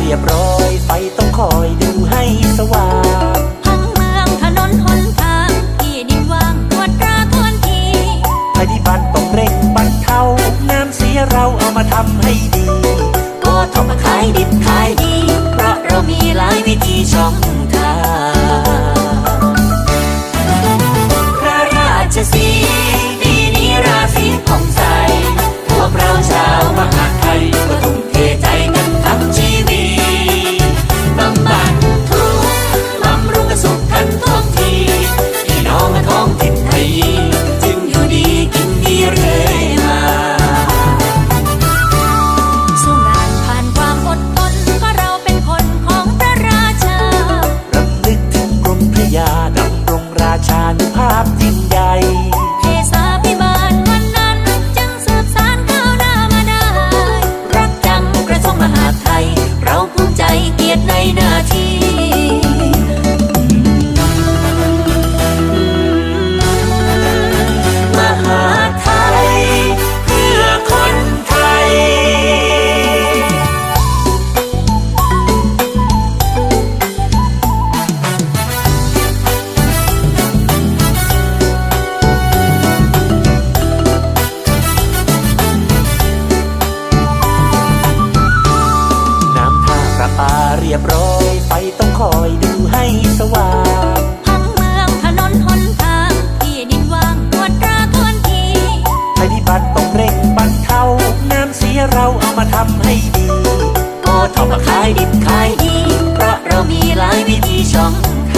เรียบร้อย ไฟต้องคอยดูให้สว่างทั้งเมืองถนนหนทางที่ดินว่างตรวจตราทวนทีภัยพิบัติต้องเร่งบรรเทาน้ำเสียเราเอามาทำให้ดี ก็ทำมาขายดิบขายดี เพราะเรามีหลายวิธีช่องทาง คอยดูให้สว่างพังเมืองถนนหนทางที่ดินว่างปวดราทวนทีภัยพิบัติต้องเร่งบรรเทาน้ำเสียเราเอามาทำให้ดีก็ทำมาขายดิบขายดี เพราะเรามีหลายวิธีช่องทาง